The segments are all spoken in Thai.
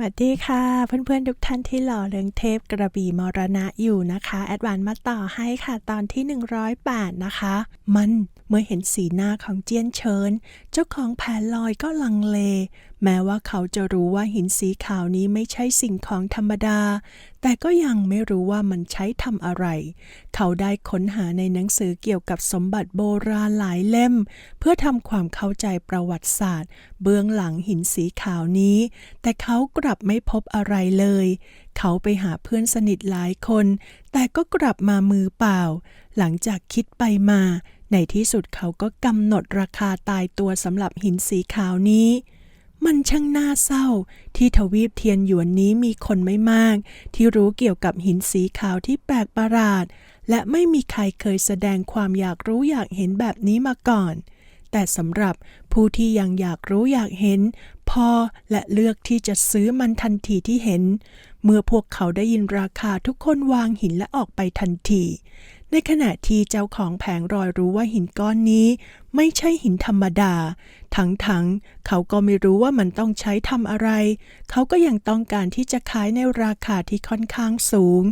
วัสดีค่ะ เพื่อนๆ ทุกท่านที่หล่อเรืองเทพกระบี่มรณะอยู่นะคะ แอดวานมาต่อให้ค่ะตอนที่ 108นะคะ มันเมื่อเห็นสีหน้าของเจียนเชิญ เจ้าของแผนลอยก็ลังเล แม้ว่าเขาจะรู้ว่าหินสีขาวนี้ไม่ใช่สิ่งของธรรมดา แต่ก็ยังไม่รู้ว่ามันใช้ทำอะไร เขาได้ค้นหาในหนังสือเกี่ยวกับสมบัติโบราณหลายเล่ม เพื่อทำความเข้าใจประวัติศาสตร์ เบื้องหลังหินสีขาวนี้ แต่เขากลับไม่พบอะไรเลย เขาไปหาเพื่อนสนิทหลายคน แต่ก็กลับมามือเปล่า หลังจากคิดไปมา ในที่สุดเขาก็กำหนดราคาตายตัวสำหรับหินสีขาวนี้ มันช่างน่าเศร้า ที่ทวีปเทียนหยวนนี้มีคนไม่มาก ที่รู้เกี่ยวกับหินสีขาวที่แปลกประหลาด และไม่มีใครเคยแสดงความอยากรู้อยากเห็นแบบนี้มาก่อน แต่สำหรับผู้ที่ยังอยากรู้อยากเห็น พอและเลือกที่จะซื้อมันทันทีที่เห็น เมื่อพวกเขาได้ยินราคาทุกคนวางหินและออกไปทันทีในขณะที่เจ้าของแผงรอยรู้ว่าหินก้อนนี้ ไม่ใช่หินธรรมดา ทั้งๆเขาก็ไม่รู้ว่ามันต้องใช้ทำอะไร เขาก็ยังต้องการที่จะขายในราคาที่ค่อนข้างสูง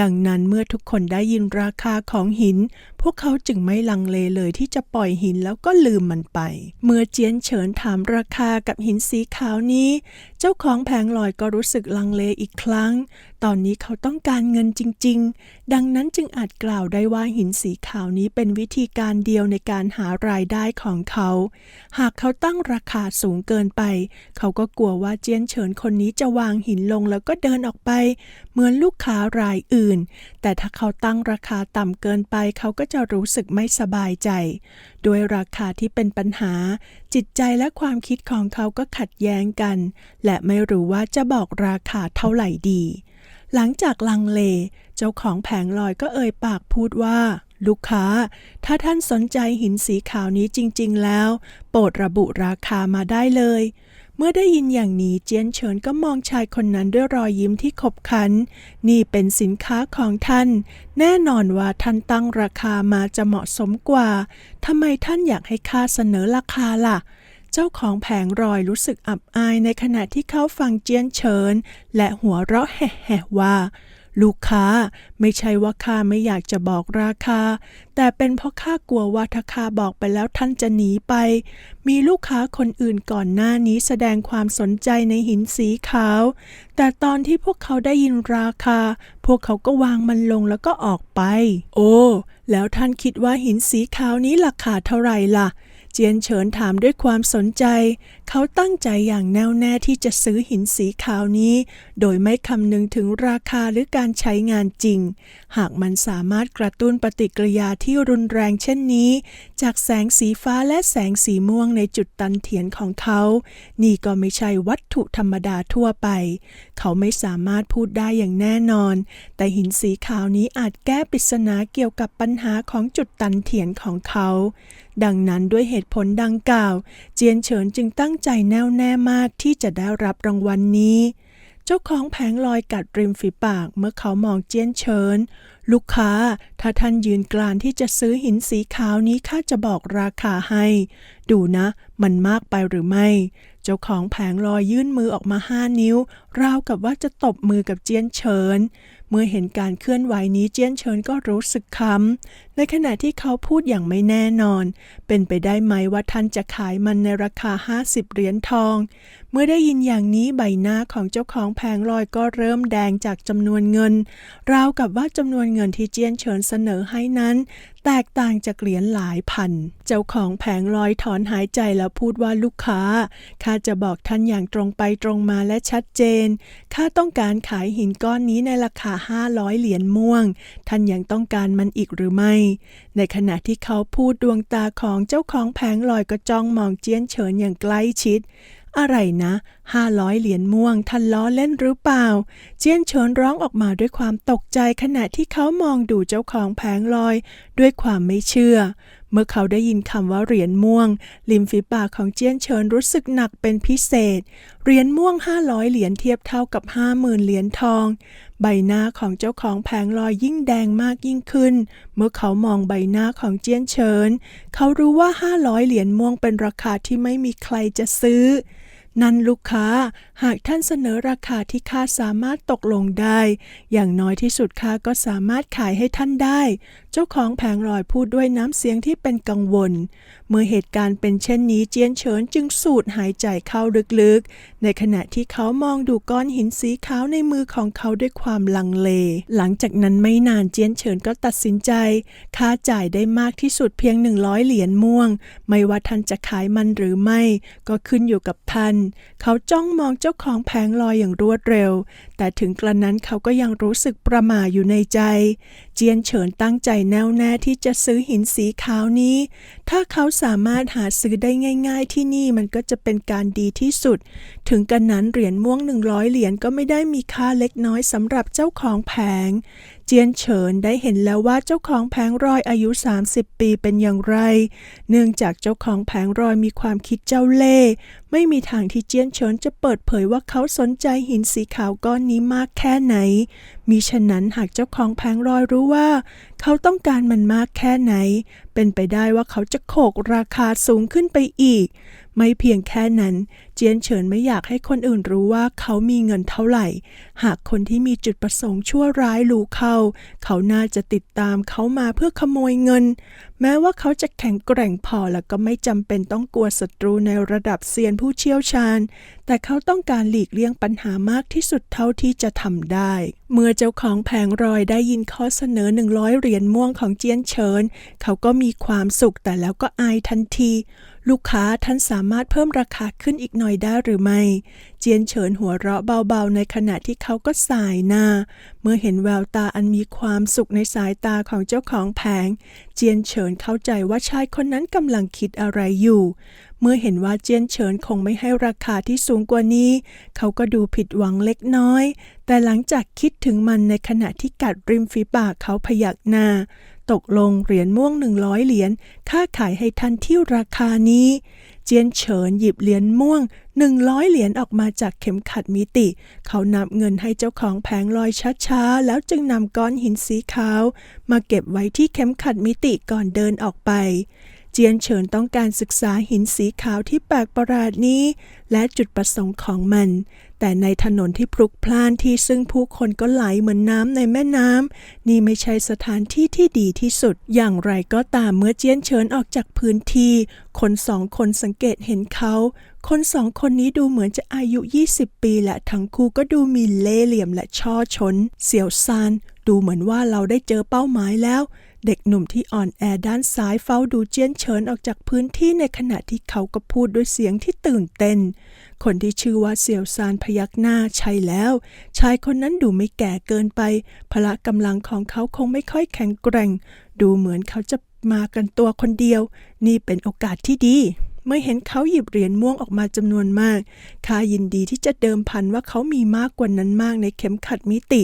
ดังนั้นเมื่อทุกคนได้ยินราคาของหิน พวกเขาจึงไม่ลังเลเลยที่จะปล่อยหินแล้วก็ลืมมันไป เมื่อเจียนเฉินถามราคากับหินสีขาวนี้ เจ้าของแผงลอยก็รู้สึกลังเลอีกครั้ง ตอนนี้เขาต้องการเงินจริง ๆ ดังนั้นจึงอาจกล่าวได้ว่าหินสีขาวนี้เป็นวิธีการเดียวในการหารายได้ของเขา หากเขาตั้งราคาสูงเกินไป เขาก็กลัวว่าเจียนเฉินคนนี้จะวางหินลงแล้วก็เดินออกไป เหมือนลูกค้ารายอื่น แต่ถ้าเขาตั้งราคาต่ำเกินไป เขาก็จะรู้สึกไม่สบายใจ ด้วยราคาที่เป็นปัญหา จิตใจและความคิดของเขาก็ขัดแย้งกัน และไม่รู้ว่าจะบอกราคาเท่าไหร่ดี หลังจากลังเล เจ้าของแผงลอยก็เอ่ยปากพูดว่า ลูกค้า ถ้าท่านสนใจหินสีขาวนี้จริง ๆ แล้ว โปรดระบุราคามาได้เลย เมื่อได้ยินอย่างนี้เจียนเฉินก็มองชายคนนั้นด้วยรอยยิ้มที่ขบขัน นี่เป็นสินค้าของท่าน แน่นอนว่าท่านตั้งราคามาจะเหมาะสมกว่าทำไมท่านอยากให้ข้าเสนอราคาล่ะ เจ้าของแผงรอยรู้สึกอับอายในขณะที่เขาฟังเจียนเฉิน และหัวเราะแห่ๆว่า ลูกค้าไม่ใช่ว่าข้าไม่อยากจะบอกราคา แต่เป็นเพราะข้ากลัวว่าถ้าข้าบอกไปแล้วท่านจะหนีไป มีลูกค้าคนอื่นก่อนหน้านี้แสดงความสนใจในหินสีขาว แต่ตอนที่พวกเขาได้ยินราคา พวกเขาก็วางมันลงแล้วก็ออกไป โอ้แล้วท่านคิดว่าหินสีขาวนี้ราคาเท่าไหร่ล่ะ เจียนเฉินถามด้วยความสนใจ เขาตั้งใจอย่างแน่วแน่ที่จะซื้อหินสีขาวนี้ โดยไม่คำนึงถึงราคาหรือการใช้งานจริง หากมันสามารถกระตุ้นปฏิกิริยาที่รุนแรงเช่นนี้ จากแสงสีฟ้าและแสงสีม่วงในจุดตันเถียนของเขา นี่ก็ไม่ใช่วัตถุธรรมดาทั่วไป เขาไม่สามารถพูดได้อย่างแน่นอน แต่หินสีขาวนี้อาจแก้ปริศนาเกี่ยวกับปัญหาของจุดตันเถียนของเขา ดังนั้นด้วยเหตุผลดังกล่าว เจียนเฉินจึงตั้งใจแน่วแน่มากที่จะได้รับรางวัลนนี้ เจ้าของแผงลอยกัดริมฝีปากเมื่อเขามองเจียนเฉิน ลูกค้าถ้าท่านยืนกลานที่จะซื้อหินสีขาวนี้ข้าจะบอกราคาให้ ดูนะ มันมากไปหรือไม่ เจ้าของแผงลอยยื่นมือออกมาห้านิ้ว ราวกับว่าจะตบมือกับเจียนเฉิน เมื่อเห็นการเคลื่อนไหวนี้เจียนเฉินก็รู้สึกคำในขณะที่เขาพูดอย่างไม่แน่นอน เป็นไปได้ไหมว่าท่านจะขายมันในราคา50เหรียญทอง เมื่อได้ยินอย่างนี้ใบหน้าของเจ้าของแผงลอยก็เริ่มแดงจากจำนวนเงิน ราวกับว่าจำนวนเงินที่เจียนเฉินเสนอให้นั้น แตกต่างจากเหรียญหลายพัน เจ้าของแผงลอยถอนหายใจแล้วพูดว่าลูกค้า ข้าจะบอกท่านอย่างตรงไปตรงมาและชัดเจน ข้าต้องการขายหินก้อนนี้ในราคา 500 เหรียญม่วง ท่านยังต้องการมันอีกหรือไม่ ในขณะที่เขาพูดดวงตาของเจ้าของแผงลอยก็จ้องมองเจียนเฉินอย่างใกล้ชิด อะไรนะ ห้าร้อยเหรียญม่วงท่านล้อเล่นหรือเปล่า เจียนเฉินร้องออกมาด้วยความตกใจขณะที่เขามองดูเจ้าของแผงลอย ด้วยความไม่เชื่อ เมื่อเขาได้ยินคำว่าเหรียญม่วง ริมฝีปากของเจียนเฉินรู้สึกหนักเป็นพิเศษ เหรียญม่วง500เหรียญเทียบเท่ากับ50,000เหรียญทอง ใบหน้าของเจ้าของแผงลอยยิ่งแดงมากยิ่งขึ้น เมื่อเขามองใบหน้าของเจียนเฉิน เขารู้ว่า500เหรียญม่วงเป็นราคาที่ไม่มีใครจะซื้อ นั่นลูกค้าหากท่านเสนอราคาที่ข้าสามารถตกลงได้ อย่างน้อยที่สุดข้าก็สามารถขายให้ท่านได้ เจ้าของแผงลอยพูดด้วยน้ำเสียงที่เป็นกังวล เมื่อเหตุการณ์เป็นเช่นนี้เจียนเฉินจึงสูดหายใจเข้าลึกๆ ในขณะที่เขามองดูก้อนหินสีขาวในมือของเขาด้วยความลังเล หลังจากนั้นไม่นานเจียนเฉินก็ตัดสินใจ ค่าจ่ายได้มากที่สุดเพียง100เหรียญม่วง ไม่ว่าท่านจะขายมันหรือไม่ ก็ขึ้นอยู่กับท่านเขาจ้องมองเจ้าของแผงลอยอย่างรวดเร็ว แต่ถึงกระนั้นเขาก็ยังรู้สึกประหม่าอยู่ในใจ เจียนเฉินตั้งใจแน่วแน่ที่จะซื้อหินสีขาวนี้ ถ้าเขาสามารถหาซื้อได้ง่าย ๆ ที่นี่มันก็จะเป็นการดีที่สุด ถึงกันนั้นเหรียญม่วง100เหรียญก็ไม่ได้มีค่าเล็กน้อยสำหรับเจ้าของแผง เจียนเฉินได้เห็นแล้วว่าเจ้าของแผงรอยอายุ 30 ปีเป็นอย่างไร เนื่องจากเจ้าของแผงรอยมีความคิดเจ้าเล่ห์ไม่มีทางที่เจียนเฉินจะเปิดเผยว่าเขาสนใจหินสีขาวก้อนนี้มากแค่ไหน มิฉะนั้นหากเจ้าของแผงรอยรู้ว่า เขาต้องการมันมากแค่ไหน เป็นไปได้ว่าเขาจะโขกราคาสูงขึ้นไปอีก ไม่เพียงแค่นั้น เจียนเฉินไม่อยากให้คนอื่นรู้ว่าเขามีเงินเท่าไหร่ หากคนที่มีจุดประสงค์ชั่วร้ายรู้เข้า เขาน่าจะติดตามเขามาเพื่อขโมยเงิน แม้ว่าเขาจะแข็งแกร่งพอและก็ไม่จำเป็นต้องกลัวศัตรูในระดับเซียนผู้เชี่ยวชาญ แต่เขาต้องการหลีกเลี่ยงปัญหามากที่สุดเท่าที่จะทำได้ เมื่อเจ้าของแผงรอยได้ยินข้อเสนอ 100 เหรียญม่วงของเจียนเฉิน เขาก็มีความสุขแต่แล้วก็อายทันที ลูกค้าท่านสามารถเพิ่มราคาขึ้นอีกหน่อยได้หรือไม่ เจียนเฉินหัวเราะเบาๆ ในขณะที่เขาก็สายหน้า เมื่อเห็นแววตาอันมีความสุขในสายตาของเจ้าของแผง เจียนเฉินเข้าใจว่าชายคนนั้นกำลังคิดอะไรอยู่ เมื่อเห็นว่าเจียนเฉินคงไม่ให้ราคาที่สูงกว่านี้ เขาก็ดูผิดหวังเล็กน้อย แต่หลังจากคิดถึงมันในขณะที่กัดริมฝีปากเขาพยักหน้า ตกลงเหรียญม่วงหนึ่งร้อยเหรียญค่าขายให้ทันที่ราคานี้ เจียนเฉินหยิบเหรียญม่วงหนึ่งร้อยเหรียญออกมาจากเข็มขัดมิติ เขานำเงินให้เจ้าของแผงลอยช้าๆ แล้วจึงนำก้อนหินสีขาว มาเก็บไว้ที่เข็มขัดมิติก่อนเดินออกไป จียนเฉินต้องการศึกษาหินสีขาวที่แปลกประหลาดนี้ และจุดประสงค์ของมัน แต่ในถนนที่พลุกพล่านที่ซึ่งผู้คนก็ไหลเหมือนน้ำในแม่น้ำนี่ไม่ใช่สถานที่ที่ดีที่สุด อย่างไรก็ตามเมื่อเจียนเฉินออกจากพื้นที่ คนสองคนสังเกตเห็นเขา คนสองคนนี้ดูเหมือนจะอายุ 20 ปีและทั้งคู่ก็ดูมีเล่เหลี่ยมและช่อชน เสี่ยวซานดูเหมือนว่าเราได้เจอเป้าหมายแล้ว เด็กหนุ่มที่อ่อนแอด้านซ้ายเฝ้าดูเจียนเฉินออกจากพื้นที่ในขณะที่เขาก็พูดด้วยเสียงที่ตื่นเต้น คนที่ชื่อว่าเสี่ยวซานพยักหน้าใช่แล้ว ชายคนนั้นดูไม่แก่เกินไป พละกำลังของเขาคงไม่ค่อยแข็งแกร่ง ดูเหมือนเขาจะมากันตัวคนเดียว นี่เป็นโอกาสที่ดี เมื่อเห็นเขาหยิบเหรียญม่วงออกมาจำนวนมากข้ายินดีที่จะเดิมพันว่าเขามีมากกว่านั้นมากในเข็มขัดมิติ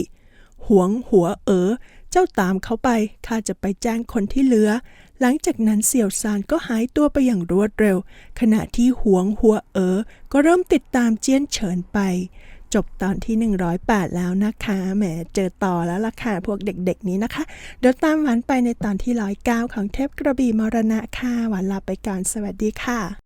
หวงหัวเอ๋อ จ้าตามเขาไป ข้าจะไปแจ้งคนที่เหลือ หลังจากนั้นเสี่ยวซานก็หายตัวไปอย่างรวดเร็ว ขณะที่หวงหัวเอ๋อ ก็เริ่มติดตามเจียนเฉินไป จบตอนที่ 108 แล้วนะคะ แหม เจอต่อแล้วล่ะค่ะ พวกเด็กๆนี้นะคะ เดี๋ยวตามหวานไปในตอนที่ 109 ของเทพกระบี่มรณะค่ะ หวานลาไปก่อน สวัสดีค่ะ